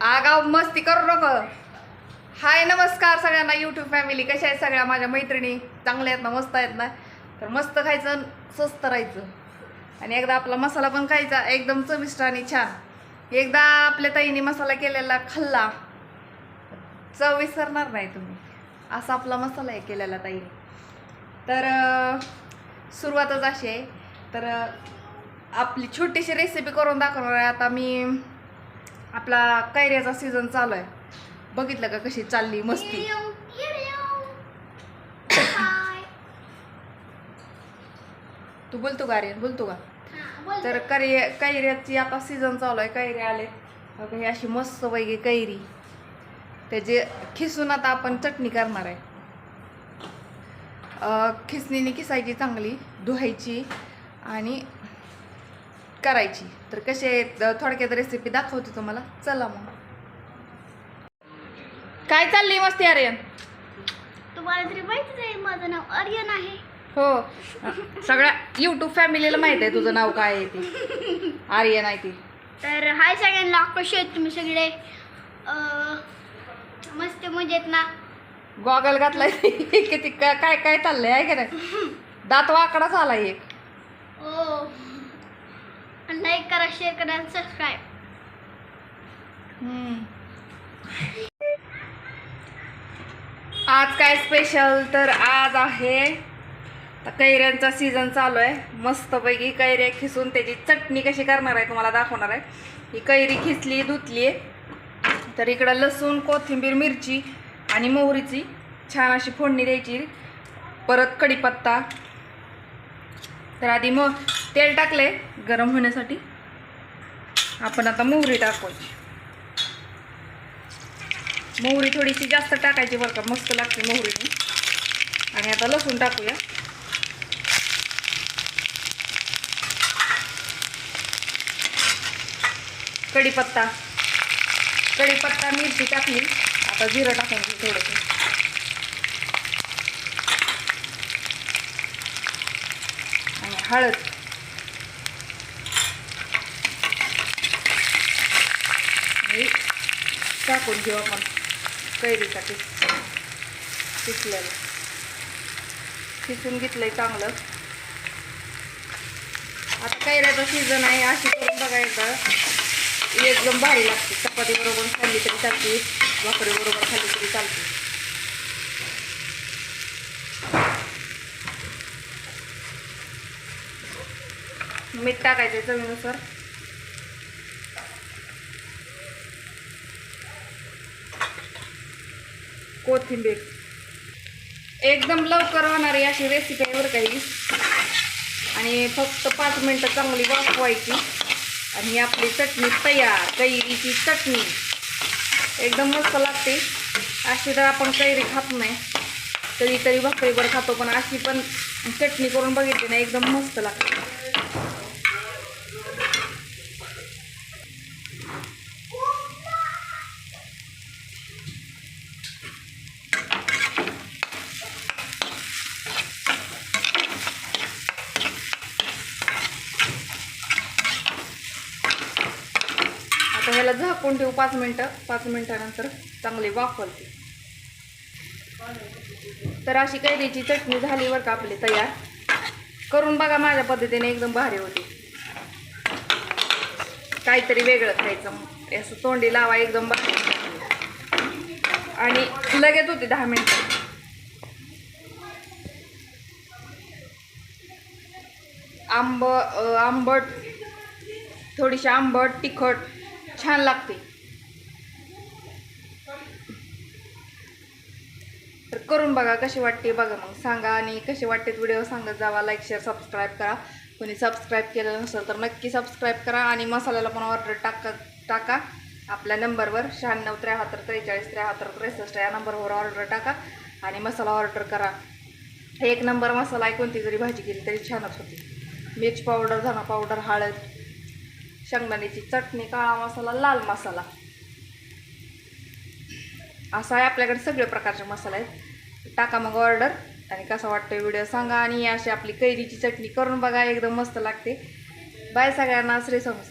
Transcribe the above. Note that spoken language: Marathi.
आगाव मस्ती करू नको. हाय नमस्कार सगळ्यांना. यूट्यूब फॅमिली कशा आहेत सगळ्या? माझ्या मैत्रिणी चांगल्या आहेत ना मस्त आहेत ना? तर मस्त खायचं स्वस्त राहायचं. आणि एकदा आपला मसाला पण खायचा एकदम चविष्ट आणि छान. एकदा आपल्या ताईने मसाला केलेला खाल्ला चव विसरणार नाही तुम्ही. असा आपला मसाला आहे केलेला ताईने. तर सुरुवातच अशी आहे. तर आपली छोटीशी रेसिपी करून दाखवणार आहे. आता मी आपला कैऱ्याचा सीझन चालू आहे. बघितलं का कशी चालली मस्ती? तू बोलतो का आर्यन? बोलतो का? तर कैरी कैऱ्याची आता सीझन चालू आहे. कैरे आले बघा ही अशी मस्त वैगे कैरी. त्याचे खिसून आता आपण चटणी करणार आहे. खिसणीने किसायची चांगली धुवायची. आणि करायची. तर कसे थोडक्यात रेसिपी दाखवते तुम्हाला. चला मग. काय चालली मस्ती आर्यन? तुम्हाला तरी माहितीच आहे माझं नाव आर्यन आहे. हो. सगळ्या यूट्यूब फॅमिलीला माहीत आहे तुझं नाव काय आहे ते. आर्यन आहे ते. तर हाय सगळ्यांना कसे आहेत तुम्ही सगळे? मस्त मजेत ना? गॉगल घातलाय. किती काय काय चाललंय आहे का नाही? दात वाकडाच आलाय एक. हो. लाईक करा शेअर करा आणि सबस्क्राईब आज काय स्पेशल तर आज आहे. कैऱ्यांचा सीझन चालू आहे. मस्तपैकी कैऱ्या खिसून त्याची चटणी कशी करणार आहे तुम्हाला दाखवणार आहे. ही कैरी खिसली धुतली आहे. तर इकडं लसूण कोथिंबीर मिरची आणि मोहरीची छान अशी फोडणी द्यायची. परत कढीपत्ता. तर आधी मग तेल टाकले गरम होण्यासाठी. आपण आता मोहरी टाकायची मोहरी थोडीशी जास्त टाकायची बरं का मस्त लागते मोहरीने. आणि आता लसूण टाकूया. कढीपत्ता. कढीपत्ता मिरची टाकली. आता जिरं टाकून घेऊ थोडंसं आणि हळद. टाकून घेऊ आपण कैरीसाठी किस किसलेलं किसून घेतलंय चांगलं. आता कैऱ्याचा सीझन आहे अशी करून बघा एकदा. एकदम भारी लागते. चपाती बरोबर खाल्ली तरी चालते. भाकरी बरोबर खाल्ली तरी चालते. मीठ टाकायचं चवीनुसार. कोथिंबीर. एकदम लवकर होणारी अशी रेसिपी आहे बरं काही आणि फक्त पाच मिनटं चांगली वाफवायची. आणि आपली चटणी तयार कैरीची चटणी. एकदम मस्त लागते. अशी तर आपण कैरी खात नाही. कधीतरी भाकरीवर खातो पण अशी पण चटणी करून बघितली ना एकदम मस्त लागते. याला झाकून ठेवू पाच मिनटं. पाच मिनटानंतर चांगले वाफवते. तर अशी कैरीची चटणी झाली बरं का आपली तयार. करून बघा माझ्या पद्धतीने एकदम भारी होती. काहीतरी वेगळं खायचं असं तोंडी लावा एकदम भारी. आणि लगेच होती दहा मिनटं. आंब आंबट थोडीशी आंबट तिखट छान लागते. तर करून बघा कशी वाटते बघा मग. सांगा आणि कसे वाटते व्हिडिओ सांगत जावा लाईक शेअर सबस्क्राईब करा. कोणी सबस्क्राईब केलं नसेल तर नक्की सबस्क्राईब करा आणि मसाल्याला पण ऑर्डर टाका टाका. आपल्या नंबरवर शहाण्णव त्र्याहत्तर त्रेचाळीस त्र्याहत्तर त्रेसष्ट या नंबरवर ऑर्डर टाका आणि मसाला ऑर्डर करा. एक नंबर मसाला आहे कोणती जरी भाजी केली तरी छानच होती. मिर्च पावडर धना पावडर हळद शेंगदाण्याची चटणी काळा मसाला लाल मसाला. असा आहे आपल्याकडे सगळे प्रकारचे मसाले आहेत. टाका मग ऑर्डर आणि कसा वाटतो व्हिडिओ सांगा. आणि अशी आपली कैरीची चटणी करून बघा. एकदम मस्त लागते. बाय सगळ्यांना. श्री स्वामी